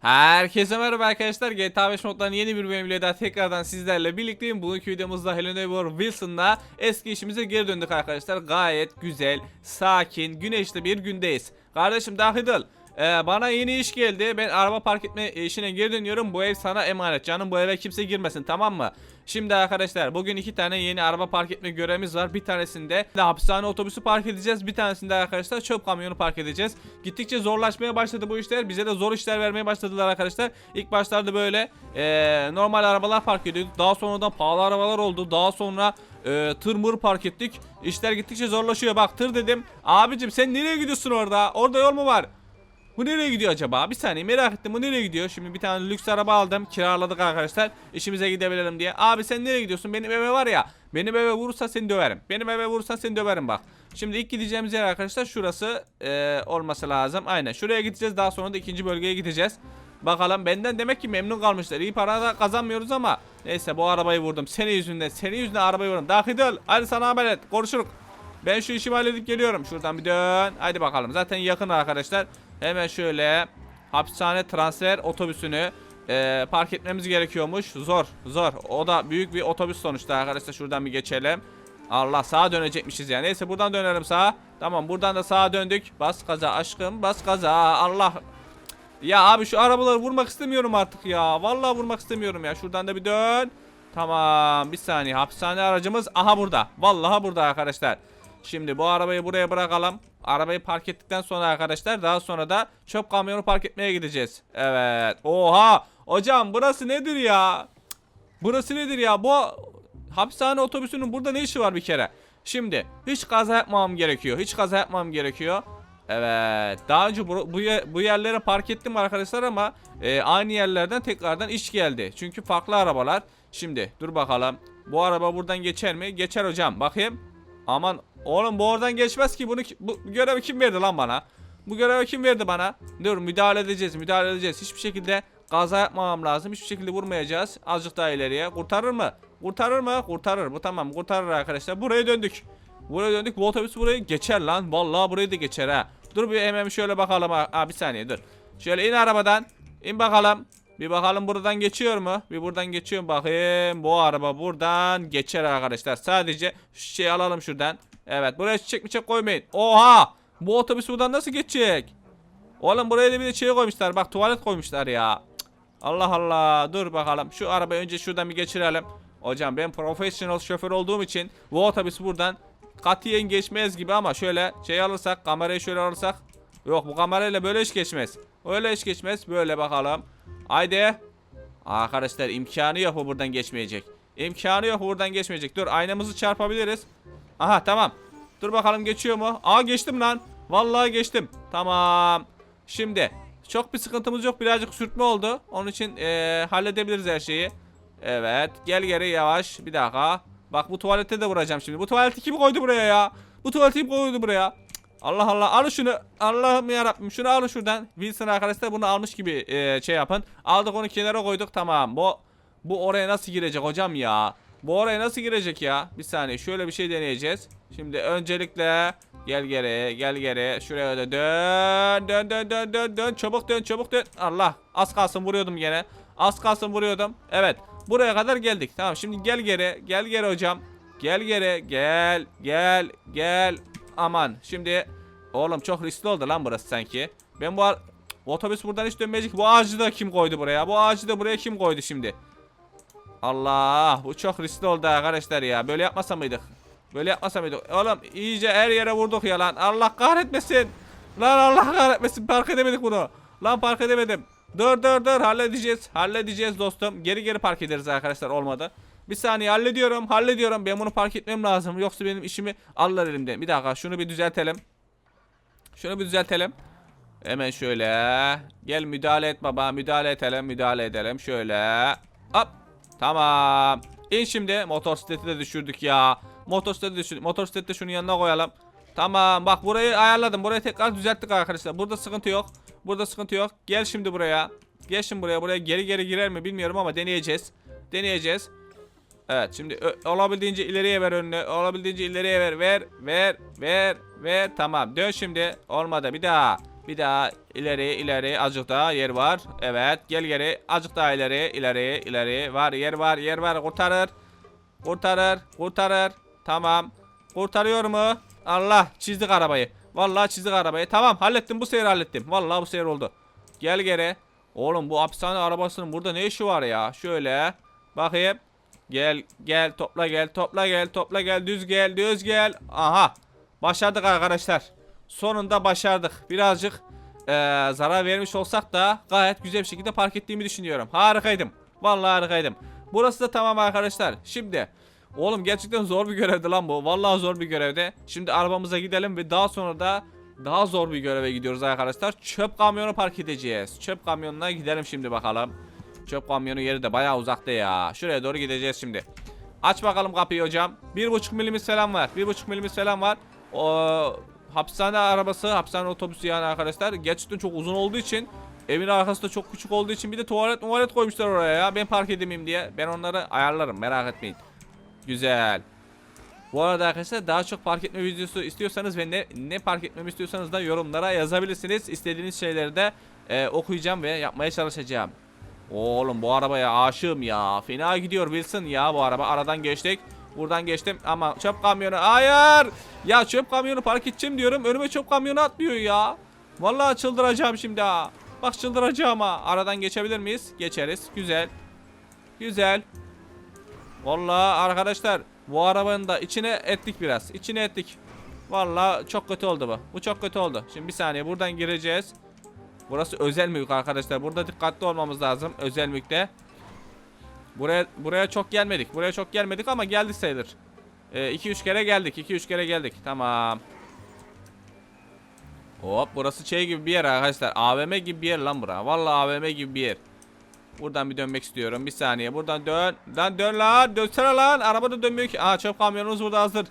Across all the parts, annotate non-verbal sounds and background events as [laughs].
Herkese merhaba arkadaşlar. GTA 5 moddan yeni bir bölümle daha tekrardan sizlerle birlikteyim. Bugünkü videomuzda Helena War Wilson'la eski işimize geri döndük arkadaşlar. Gayet güzel, sakin, güneşli bir gündeyiz. Kardeşim Dahidil, ee, bana yeni iş geldi. Ben araba park etme işine geri dönüyorum. Bu ev sana emanet. Canım bu eve kimse girmesin tamam mı? Şimdi arkadaşlar bugün iki tane yeni araba park etme görevimiz var. Bir tanesinde de hapishane otobüsü park edeceğiz. Bir tanesinde arkadaşlar çöp kamyonu park edeceğiz. Gittikçe zorlaşmaya başladı bu işler. Bize de zor işler vermeye başladılar arkadaşlar. İlk başlarda böyle eee, normal arabalar park ediyorduk. Daha sonradan pahalı arabalar oldu. Daha sonra eee tır mır park ettik. İşler gittikçe zorlaşıyor. Bak tır dedim. Abicim sen nereye gidiyorsun orada? Orada yol mu var? Bu nereye gidiyor acaba? Bir saniye merak ettim. Bu nereye gidiyor? Şimdi bir tane lüks araba aldım. Kiraladık arkadaşlar. İşimize gidebilirim diye. Abi sen nereye gidiyorsun? Benim eve var ya. Benim eve vurursan seni döverim. Benim eve vurursan seni döverim bak. Şimdi ilk gideceğimiz yer arkadaşlar şurası e, olması lazım. Aynen. Şuraya gideceğiz. Daha sonra da ikinci bölgeye gideceğiz. Bakalım benden demek ki memnun kalmışlar. İyi para da kazanmıyoruz ama. Neyse bu arabayı vurdum. Senin yüzünden. Senin yüzünden arabayı vurdum. Dahil Hadi sana haber et. Konuşuruk. Ben şu işimi halledip geliyorum. Şuradan bir dön. Hadi bakalım. Zaten yakın arkadaşlar. Hemen şöyle hapishane transfer otobüsünü e, park etmemiz gerekiyormuş. Zor, zor. O da büyük bir otobüs sonuçta arkadaşlar. Şuradan bir geçelim. Allah sağa dönecekmişiz ya. Neyse buradan dönelim sağa. Tamam buradan da sağa döndük. Bas gaza aşkım, bas gaza. Allah. Ya abi şu arabaları vurmak istemiyorum artık ya. Vallahi vurmak istemiyorum ya. Şuradan da bir dön. Tamam bir saniye. Hapishane aracımız aha burada. Vallahi burada arkadaşlar. Şimdi bu arabayı buraya bırakalım. Arabayı park ettikten sonra arkadaşlar daha sonra da çöp kamyonu park etmeye gideceğiz. Evet. Oha! Hocam burası nedir ya? Burası nedir ya? Bu hapishane otobüsünün burada ne işi var bir kere? Şimdi hiç kaza yapmam gerekiyor. Hiç kaza yapmam gerekiyor. Evet. Daha önce bu, bu, bu yerlere park ettim arkadaşlar ama e, aynı yerlerden tekrardan iş geldi. Çünkü farklı arabalar. Şimdi dur bakalım. Bu araba buradan geçer mi? Geçer hocam. Bakayım. Aman oğlum bu oradan geçmez ki. Bunu ki- bu görevi kim verdi lan bana? Bu görevi kim verdi bana? Dur müdahale edeceğiz. Müdahale edeceğiz. Hiçbir şekilde kaza yapmamam lazım. Hiçbir şekilde vurmayacağız. Azıcık daha ileriye. Kurtarır mı? Kurtarır mı? Kurtarır. Bu tamam. Kurtarır arkadaşlar. Buraya döndük. Buraya döndük. Bu otobüs burayı geçer lan. Vallahi burayı da geçer ha. Dur bir hemen şöyle bakalım. Ha, Ha, bir saniye dur. Şöyle in arabadan. İn bakalım. Bir bakalım buradan geçiyor mu? Bir buradan geçiyor mu bakayım. Bu araba buradan geçer arkadaşlar. Sadece şu şeyi alalım şuradan. Evet buraya çiçek mi çiçek koymayın. Oha! Bu otobüs buradan nasıl geçecek? Oğlum buraya da bir de şey koymuşlar. Bak tuvalet koymuşlar ya. Allah Allah. Dur bakalım. Şu arabayı önce şuradan bir geçirelim. Hocam ben professional şoför olduğum için bu otobüs buradan katiyen geçmez gibi ama şöyle şey alırsak kamerayı şöyle alırsak yok bu kamerayla böyle iş geçmez. Öyle iş geçmez. Böyle bakalım. Haydi. Arkadaşlar imkanı yok bu buradan geçmeyecek. İmkanı yok buradan geçmeyecek. Dur aynamızı çarpabiliriz. Aha tamam. Dur bakalım geçiyor mu? Aa geçtim lan. Vallahi geçtim. Tamam. Şimdi çok bir sıkıntımız yok. Birazcık sürtme oldu. Onun için eee, halledebiliriz her şeyi. Evet. Gel geri yavaş. Bir dakika. Bak bu tuvalete de vuracağım şimdi. Bu tuvaleti kim koydu buraya ya? Bu tuvaleti kim koydu buraya? Allah Allah. Alın şunu. Allah'ım yarabbim. Şunu alın şuradan. Wilson arkadaşlar bunu almış gibi eee, şey yapın. Aldık onu kenara koyduk. Tamam. Bu bu oraya nasıl girecek hocam ya? Bu oraya nasıl girecek ya? Bir saniye şöyle bir şey deneyeceğiz. Şimdi öncelikle gel geri gel geri şuraya da dön dön dön dön dön dön çabuk dön çabuk dön. Allah az kalsın vuruyordum gene. Az kalsın vuruyordum. Evet buraya kadar geldik. Tamam şimdi gel geri gel geri hocam. Gel geri gel gel gel. Aman şimdi oğlum çok riskli oldu lan burası sanki. Ben bu bu otobüs buradan hiç dönmeyecek. Bu ağacı da kim koydu buraya? Bu ağacı da buraya kim koydu şimdi? Allah bu çok riskli oldu arkadaşlar ya. Böyle yapmasa mıydık? Böyle yapmasa mıydık? Oğlum iyice her yere vurduk ya lan. Allah kahretmesin. Lan Allah kahretmesin. Park edemedik bunu. Lan park edemedim. Dur dur dur halledeceğiz. Halledeceğiz dostum. Geri geri park ederiz arkadaşlar olmadı. Bir saniye hallediyorum hallediyorum. Ben bunu park etmem lazım. Yoksa benim işimi alırlar elimden. Bir dakika şunu bir düzeltelim. Şunu bir düzeltelim. Hemen şöyle. Gel müdahale et baba. Müdahale edelim. Müdahale edelim. Şöyle. Hop. Tamam. İn şimdi. Motosikleti de düşürdük ya. Motosikleti düşürdük. Motosikleti de şunun yanına koyalım. Tamam. Bak burayı ayarladım. Burayı tekrar düzelttik arkadaşlar. Burada sıkıntı yok. Burada sıkıntı yok. Gel şimdi buraya. Gel şimdi buraya. Buraya geri geri girer mi bilmiyorum ama deneyeceğiz. Deneyeceğiz. Evet şimdi olabildiğince ileriye ver önüne. Olabildiğince ileriye ver. Ver. Ver. Ver. Ver. Tamam. Dön şimdi. Olmadı. Bir daha. Bir daha ileri ileri azıcık daha yer var. Evet gel geri azıcık daha ileri ileri ileri var yer var yer var kurtarır. Kurtarır kurtarır. Tamam. Kurtarıyor mu? Allah çizdik arabayı. Vallahi çizdik arabayı. Tamam hallettim bu sefer hallettim. Vallahi bu sefer oldu. Gel geri. Oğlum bu hapishane arabasının burada ne işi var ya? Şöyle. Bakayım. Gel gel topla gel topla gel topla gel düz gel düz gel. Aha. Başardık arkadaşlar. Sonunda başardık. Birazcık eee, zarar vermiş olsak da gayet güzel bir şekilde park ettiğimi düşünüyorum. Harikaydım. Vallahi harikaydım. Burası da tamam arkadaşlar. Şimdi oğlum gerçekten zor bir görevdi lan bu. Vallahi zor bir görevdi. Şimdi arabamıza gidelim ve daha sonra da daha zor bir göreve gidiyoruz arkadaşlar. Çöp kamyonu park edeceğiz. Çöp kamyonuna gidelim şimdi bakalım. Çöp kamyonu yeri de bayağı uzakta ya. Şuraya doğru gideceğiz şimdi. Aç bakalım kapıyı hocam. 1.5 milimiz falan var. 1.5 milimiz falan var. O hapishane arabası, hapishane otobüsü yani arkadaşlar. Gerçekten çok uzun olduğu için evin arkası da çok küçük olduğu için bir de tuvalet tuvalet koymuşlar oraya ya. Ben park edemeyim diye. Ben onları ayarlarım merak etmeyin. Güzel. Bu arada arkadaşlar daha çok park etme videosu istiyorsanız ve ne, ne park etmemi istiyorsanız da yorumlara yazabilirsiniz. İstediğiniz şeyleri de e, okuyacağım ve yapmaya çalışacağım. Oğlum bu arabaya aşığım ya. Fena gidiyor Wilson ya bu araba. Aradan geçtik. Buradan geçtim ama çöp kamyonu. Hayır. Ya çöp kamyonu park edeceğim diyorum. Önüme çöp kamyonu atlıyor ya. Vallahi çıldıracağım şimdi ha. Bak çıldıracağım ha. Aradan geçebilir miyiz? Geçeriz. Güzel. Güzel. Vallahi arkadaşlar bu arabanın da içine ettik biraz. İçine ettik. Vallahi çok kötü oldu bu. Bu çok kötü oldu. Şimdi bir saniye buradan gireceğiz. Burası özel mülk arkadaşlar. Burada dikkatli olmamız lazım özel mülkte. Buraya buraya çok gelmedik. Buraya çok gelmedik ama geldik sayılır. 2-3 kere geldik. 2-3 kere geldik. Tamam. Hop burası şey gibi bir yer arkadaşlar. AVM gibi bir yer lan bura. Vallahi AVM gibi bir yer. Buradan bir dönmek istiyorum. Bir saniye. Buradan dön. Lan dön lan. Dönsene lan. Araba da dönmüyor ki. Aa çöp kamyonumuz burada hazır.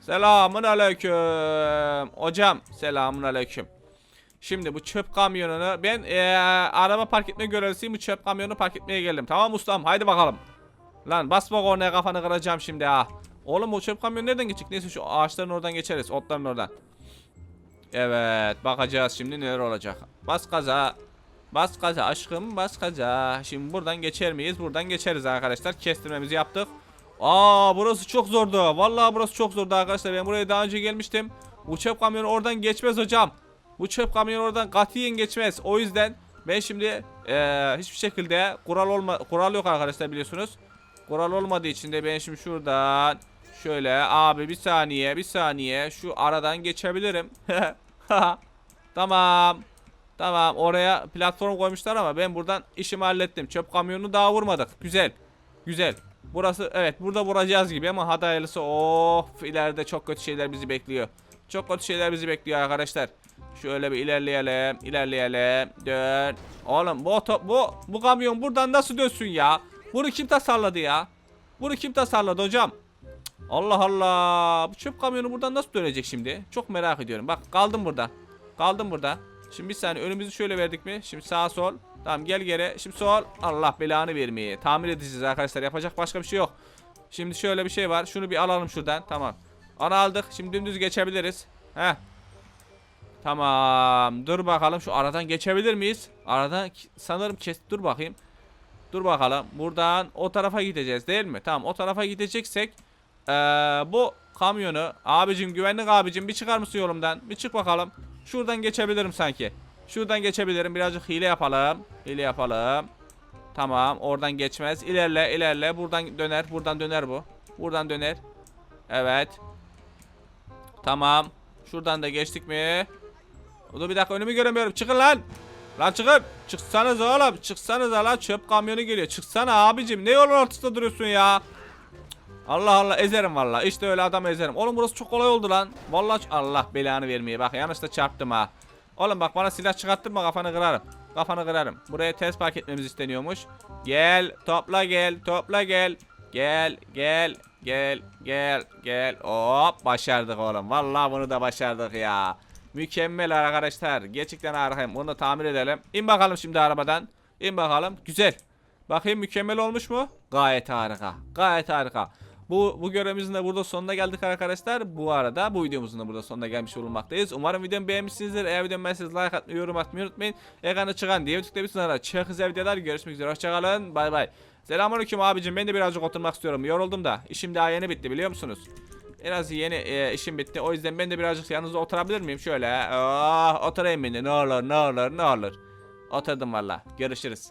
Selamun aleyküm. Hocam selamun aleyküm. Şimdi bu çöp kamyonunu ben eee, araba park etme görevlisiyim. Bu çöp kamyonunu park etmeye geldim. Tamam ustam haydi bakalım. Lan basma kornaya kafanı kıracağım şimdi ha. Oğlum bu çöp kamyonu nereden geçecek? Neyse şu ağaçların oradan geçeriz. Otların oradan. Evet bakacağız şimdi neler olacak. Bas gaza. Bas gaza aşkım bas gaza. Şimdi buradan geçer miyiz? Buradan geçeriz arkadaşlar. Kestirmemizi yaptık. Aa burası çok zordu. Vallahi burası çok zordu arkadaşlar. Ben buraya daha önce gelmiştim. Çöp kamyonu oradan geçmez hocam. Bu çöp kamyonu oradan katiyen geçmez. O yüzden ben şimdi eee, hiçbir şekilde kural olma kural yok arkadaşlar biliyorsunuz. Kural olmadığı için de ben şimdi şuradan şöyle abi bir saniye bir saniye şu aradan geçebilirim. [laughs] tamam. Tamam oraya platform koymuşlar ama ben buradan işimi hallettim. Çöp kamyonunu daha vurmadık. Güzel. Güzel. Burası evet burada vuracağız gibi ama hadi hayırlısı. Of ileride çok kötü şeyler bizi bekliyor. Çok kötü şeyler bizi bekliyor arkadaşlar. Şöyle bir ilerleyelim, ilerleyelim. Dön. Oğlum bu oto, bu bu kamyon buradan nasıl dönsün ya? Bunu kim tasarladı ya? Bunu kim tasarladı hocam? Allah Allah. Bu çöp kamyonu buradan nasıl dönecek şimdi? Çok merak ediyorum. Bak kaldım burada. Kaldım burada. Şimdi bir saniye önümüzü şöyle verdik mi? Şimdi sağ sol. Tamam gel geri. Şimdi sol. Allah belanı vermeye. Tamir edeceğiz arkadaşlar. Yapacak başka bir şey yok. Şimdi şöyle bir şey var. Şunu bir alalım şuradan. Tamam. Onu aldık. Şimdi dümdüz geçebiliriz. Heh. Tamam. Dur bakalım şu aradan geçebilir miyiz? Aradan sanırım kes. Dur bakayım. Dur bakalım. Buradan o tarafa gideceğiz değil mi? Tamam o tarafa gideceksek eee, bu kamyonu abicim güvenlik abicim bir çıkar mısın yolumdan? Bir çık bakalım. Şuradan geçebilirim sanki. Şuradan geçebilirim. Birazcık hile yapalım. Hile yapalım. Tamam oradan geçmez. İlerle ilerle. Buradan döner. Buradan döner bu. Buradan döner. Evet. Tamam. Şuradan da geçtik mi? Dur bir dakika önümü göremiyorum. Çıkın lan. Lan çıkın. Çıksanız oğlum. Çıksanız lan çöp kamyonu geliyor. Çıksana abicim. Ne yolun ortasında duruyorsun ya? Allah Allah ezerim valla. İşte öyle adam ezerim. Oğlum burası çok kolay oldu lan. Vallahi Allah belanı vermeye. Bak yanlışla çarptım ha. Oğlum bak bana silah çıkarttırma kafanı kırarım. Kafanı kırarım. Buraya test park etmemiz isteniyormuş. Gel topla gel topla gel. Gel gel gel gel gel. Hop başardık oğlum. Vallahi bunu da başardık ya. Mükemmel arkadaşlar. Gerçekten harikayım. Bunu da tamir edelim. İn bakalım şimdi arabadan. İn bakalım. Güzel. Bakayım mükemmel olmuş mu? Gayet harika. Gayet harika. Bu, bu görevimizin de burada sonuna geldik arkadaşlar. Bu arada bu videomuzun da burada sonuna gelmiş bulunmaktayız. Umarım videomu beğenmişsinizdir. Eğer videomu beğendiyseniz like atmayı, yorum atmayı unutmayın. Ekranda çıkan diye tıklayabilirsiniz. Sonra çok güzel videolar. Görüşmek üzere. Hoşçakalın. Bay bay. Selamünaleyküm abicim. Ben de birazcık oturmak istiyorum. Yoruldum da. İşim daha yeni bitti biliyor musunuz? Biraz yeni e, işim bitti. O yüzden ben de birazcık yanınızda oturabilir miyim? Şöyle. Oh, oturayım ben de. Ne olur ne olur ne olur. Oturdum valla. Görüşürüz.